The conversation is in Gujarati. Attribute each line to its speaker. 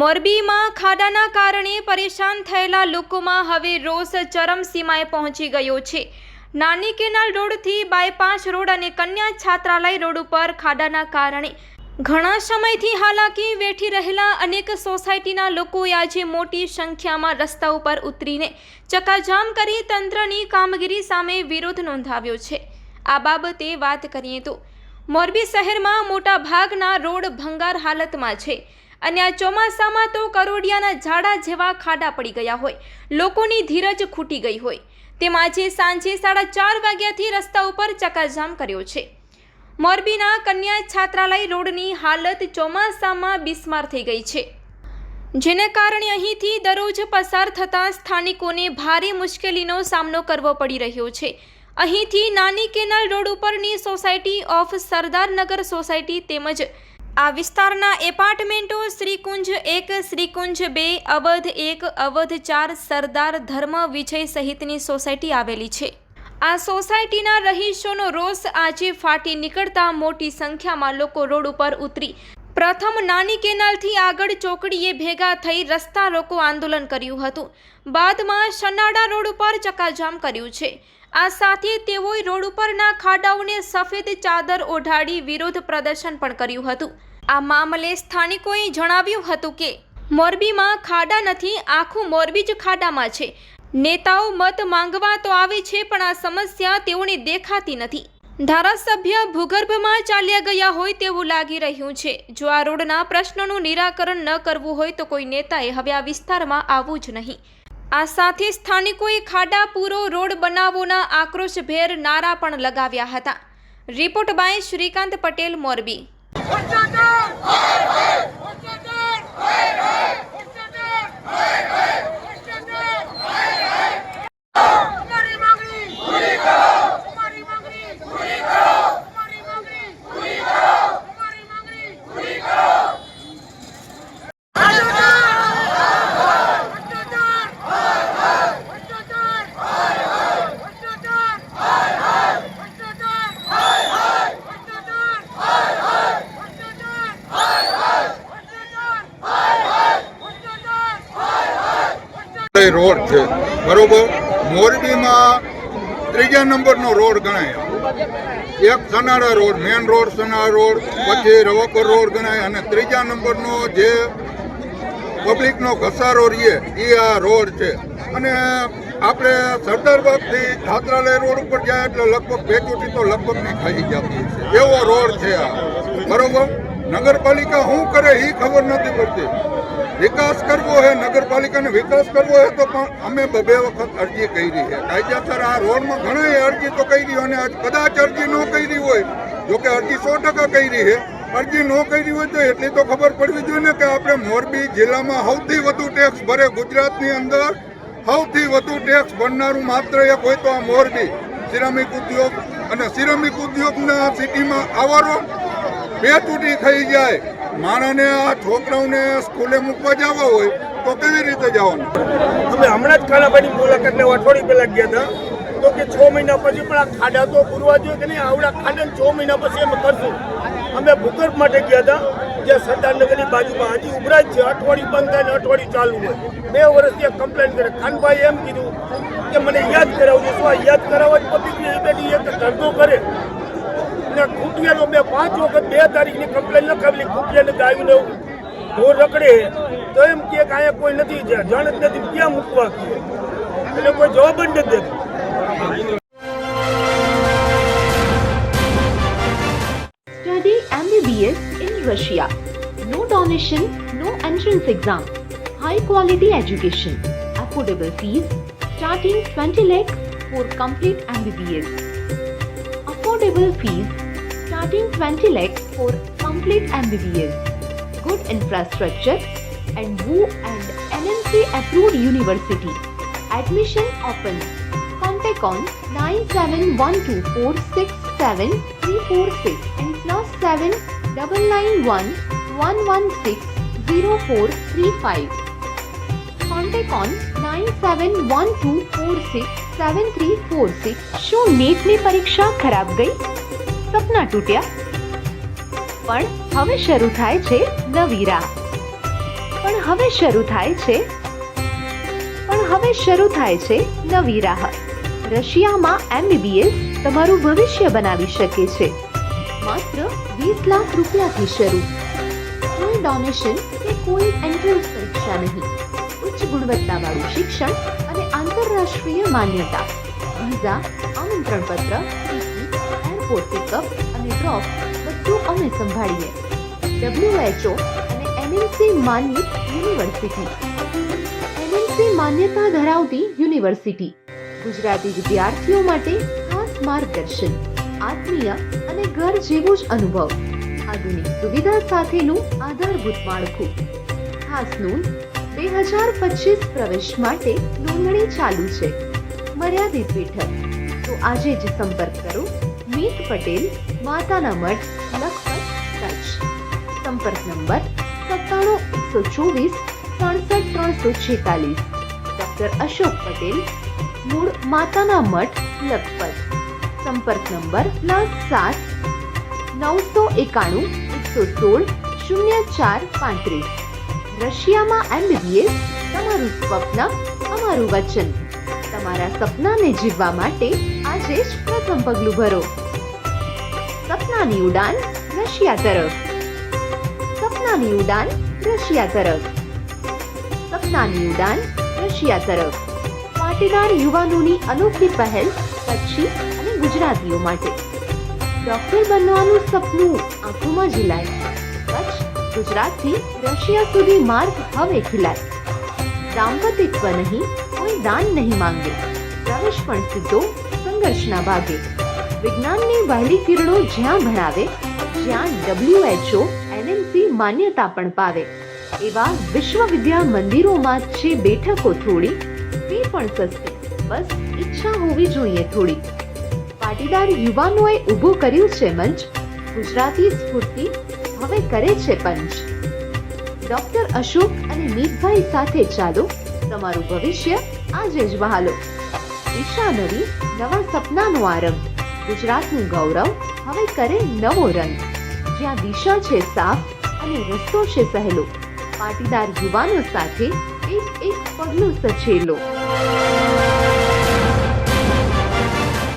Speaker 1: મોરબીમાં ખાડાના કારણે પરેશાન થયેલા લોકોમાં હવે રોષ ચરમસીમાએ પહોંચી ગયો છે. નાની કેનાલ રોડથી બાયપાસ રોડ અને કન્યા છાત્રાલય રોડ ઉપર ખાડાના કારણે ઘણા સમયથી હાલાકી વેઠી રહેલા અનેક સોસાયટીના લોકોએ આજે મોટી સંખ્યામાં રસ્તા ઉપર ઉતરીને ચકાજામ કરી તંત્રની કામગીરી સામે વિરોધ નોંધાવ્યો છે. આ બાબતે વાત કરીએ તો, મોરબી શહેરમાં મોટા ભાગના રોડ ભંગાર હાલતમાં છે. અને આ ચોમાસામાં તો કરોડિયાના ઝાડા જેવા ખાડા પડી ગયા હોય. લોકોની ધીરજ ખૂટી ગઈ હોય. તેમ આજે સાંજે સાડા ચાર વાગ્યાથી રસ્તા ઉપર ચકાજામ કર્યો છે. મોરબીના કન્યા છાત્રાલય રોડની હાલત ચોમાસામાં બિસ્માર થઈ ગઈ છે. જેને કારણે અહીંથી દરરોજ પસાર થતા સ્થાનિકોને ભારે મુશ્કેલીનો સામનો કરવો પડી રહ્યો છે. અહીંથી નાની કેનાલ રોડ ઉપરની સોસાયટી ઓફ સરદારનગર સોસાયટી તેમજ આ વિસ્તારના એપાર્ટમેન્ટો શ્રીકુંજ એક, શ્રીકુંજ બે, અવધ એક, અવધ ચાર, સરદાર ધર્મ વિજય સહિતની સોસાયટી આવેલી છે. આ સોસાયટીના રહીશોનો રોષ આજે ફાટી નીકળતા મોટી સંખ્યામાં લોકો રોડ ઉપર ઉતરી. પ્રથમ નાની કેનાલથી આગળ ચોકડીએ ભેગા થઈ રસ્તા રોકો આંદોલન કર્યું હતું. બાદમાં સનાડા રોડ ઉપર ચકાજામ કર્યું છે. આ સાથે તેઓએ રોડ ઉપરના ખાડાઓને સફેદ ચાદર ઓઢાડી વિરોધ પ્રદર્શન પણ કર્યું હતું. આ મામલે સ્થાનિકોએ જણાવ્યું હતું કે, મોરબીમાં ખાડા નથી, આખું મોરબી જ ખાડામાં છે. નેતાઓ મત માંગવા તો આવે છે, પણ આ સમસ્યા તેઓને દેખાતી નથી. ધારાસભ્ય ભૂગર્ભમાં ચાલ્યા ગયા હોય તેવું લાગી રહ્યું છે. જો આ રોડના પ્રશ્નોનું નિરાકરણ ન કરવું હોય તો કોઈ નેતાએ હવે આ વિસ્તારમાં આવવું જ નહીં. આ સાથે સ્થાનિકોએ ખાડા પૂરો રોડ બનાવોના આક્રોશભેર નારા પણ લગાવ્યા હતા.
Speaker 2: Report by Shrikant Patel, Morbi. Hoi hoi! Hoi hoi!
Speaker 3: એ રોડ છે? બરોબર? મોરબીમાં ત્રીજા નંબરનો રોડ ગણાય. એક Sanada road, main road Sanada road, પછી રવાપર રોડ ગણાય અને ત્રીજા નંબરનો જે પબ્લિકનો ઘસારો રહીએ એ આ રોડ છે. અને આપણે સરદારબાગથી છાત્રાલય રોડ ઉપર જાય એટલે લગભગ પેટુથી તો લગભગ નહીં ખાઈ જતી છે એવો રોડ છે આ. બરોબર? નગરપાલિકા શું કરે એ ખબર નથી પડતી. વિકાસ કરવો હે, નગરપાલિકાને વિકાસ કરવો હે, તો પણ અમે બે વખત અરજી કરી છે કાયદેસર આ રોડમાં ઘણી અરજી તો કરી અને કદાચ અરજી ન કરી હોય, જો કે અરજી સો ટકા કરી છે અરજી ન કરી હોય તો એટલી તો ખબર પડવી જોઈએ ને કે આપણે મોરબી જિલ્લામાં સૌથી વધુ ટેક્સ ભરે ગુજરાતની અંદર. સૌથી વધુ ટેક્સ ભરનારું માત્ર એક હોય તો આ મોરબી. સિરામિક ઉદ્યોગ અને સિરામિક ઉદ્યોગના સિટીમાં આવરો બે તૂટી થઈ જાય. માણસને આ છોકરાઓને સ્કૂલે મૂકવા જવા હોય તો કેવી રીતે જવાનું?
Speaker 4: અમે હમણાં જ ખાનાભાઈની મુલાકાત લેવા અઠવાડિયું પહેલા ગયા હતા. તો કે છ મહિના પછી પણ આ ખાડા તો પૂરવા જોઈએ કે નહીં? આવડા ખાડા છ મહિના પછી અમે કરશું. અમે ભૂગર્ભ માટે ગયા હતા જે સરદારનગરની બાજુમાં હજી ઉભરાજ છે. અઠવાડિયું બંધ થાય ને અઠવાડિયું ચાલુ હોય. બે વર્ષથી કમ્પ્લેન કરે. ખાનભાઈ એમ કીધું કે મને યાદ કરાવજો. શું યાદ કરાવવા જ પબ્લિક બેઠી એક ધંધો કરે? ને ખૂટિયાનો મેં પાંચ વખત બે તારીખની કમ્પ્લેન લખાવેલી ખૂટિયાને ગાયું ઢોર રખડે તો એમ કે અહીંયા કોઈ નથી જ્યાં જાણ જ નથી ક્યાં મૂકવા એટલે કોઈ જવાબ જ નથી દેતું
Speaker 5: Study MBBS in Russia. No donation, no entrance exam. High quality education. Affordable fees starting 20 lakhs for complete MBBS. Affordable fees starting 20 lakhs for complete MBBS. Good infrastructure and WU and NMC approved university. Admission open. Contact on 9712467346 and plus 7 991 116 0435. Contact on 9712467346 શું નીટની પરીક્ષા ખરાબ ગઈ સપના તૂટ્યા. પણ હવે શરૂ થાય છે નવી રાહ. પણ હવે શરૂ થાય છે, પણ હવે શરૂ થાય છે નવી રાહ. રશિયામાં એમબીબીએસ તમારું ભવિષ્ય બનાવી શકે છે. માત્ર વીસ લાખ રૂપિયાથી શરૂ. કોઈ ડોનેશન કે કોઈ એન્ટ્રન્સ પરીક્ષા નહીં. ઉચ્ચ ગુણવત્તાવાળું શિક્ષણ અને આંતરરાષ્ટ્રીય માન્યતા. વિઝા આમંત્રણ પત્ર એરપોર્ટ પિકઅપ અને ડ્રોપ બધું અમે સંભાળીએ. ડબ્લ્યુએચઓ અને એમએનસી માન્યિત યુનિવર્સિટી. એમએનસી માન્યતા ધરાવતી યુનિવર્સિટી. ગુજરાતી વિદ્યાર્થીઓ માટે ખાસ માર્ગદર્શન, આત્મીય અને ઘર જેવો જ અનુભવ, આધુનિક સુવિધા સાથેનું આધારભૂત માળખું. ખાસ નોંધ બે હજાર પચીસ પ્રવેશ માટે નોંધણી ચાલુ છે. મર્યાદિત બેઠક. તો આજે જ સંપર્ક કરો મીત પટેલ, માતાના મઠ લખપત, કચ્છ. સંપર્ક નંબર સત્તાણું એકસો ચોવીસ સડસઠ ત્રણસો છેતાલીસ. ડૉક્ટર અશોક પટેલ, મૂળ માતાના મઠ લખપત. સંપર્ક નંબર પ્લસ સાત, નવસો એકાણું, એકસો સોળ, શૂન્ય ચાર પાંત્રીસ. રશિયામાં એમબીબીએસ તમારું સ્વપ્ન, અમારું વચન. તમારા સપનાને જીવવા માટે આજે જ પ્રથમ પગલું ભરો. સપનાની ઉડાન રશિયા તરફ. સપનાની ઉડાન રશિયા તરફ. સપનાની ઉડાન રશિયા તરફ. પાટીદાર યુવાનોની અનોખી પહેલ કચ્છી અને ગુજરાતીઓ માટે. ડોક્ટર બનવાનું સપનું આંખોમાં ઝીલાય. કચ્છ ગુજરાતથી રશિયા સુધી માર્ગ હવે ખીલાય. દાંપતિત્વ નહીં, કોઈ દાન નહીં માંગે. પ્રવેશ પણ સીધો સંઘર્ષના ભાગે. વિજ્ઞાનની વહેલી કિરણો જ્યાં ભણાવે જ્યાં ડબ્લ્યુએચઓ એનએમસી માન્યતા પણ પાવે. એવા વિશ્વવિદ્યા મંદિરોમાં છે બેઠકો થોડી ફી પણ સસ્તી, બસ ઈચ્છા હોવી જોઈએ થોડી. પાટીદાર યુવાનોએ ઊભું કર્યું છે મંચ, ગુજરાતી સ્ફૂર્તિ હવે કરે છે પંચ. ડોક્ટર અશોક અને મીતભાઈ સાથે ચાલો, તમારું ભવિષ્ય આજે જ વહાલો. દિશા નવી નવા સપનાનો આરંભ. ગુજરાતનું ગૌરવ હવે કરે નવો રંગ. જ્યાં દિશા છે સાફ અને રસ્તો છે સહેલો. પાટીદાર યુવાનો સાથે એક એક પગલું સચેલો.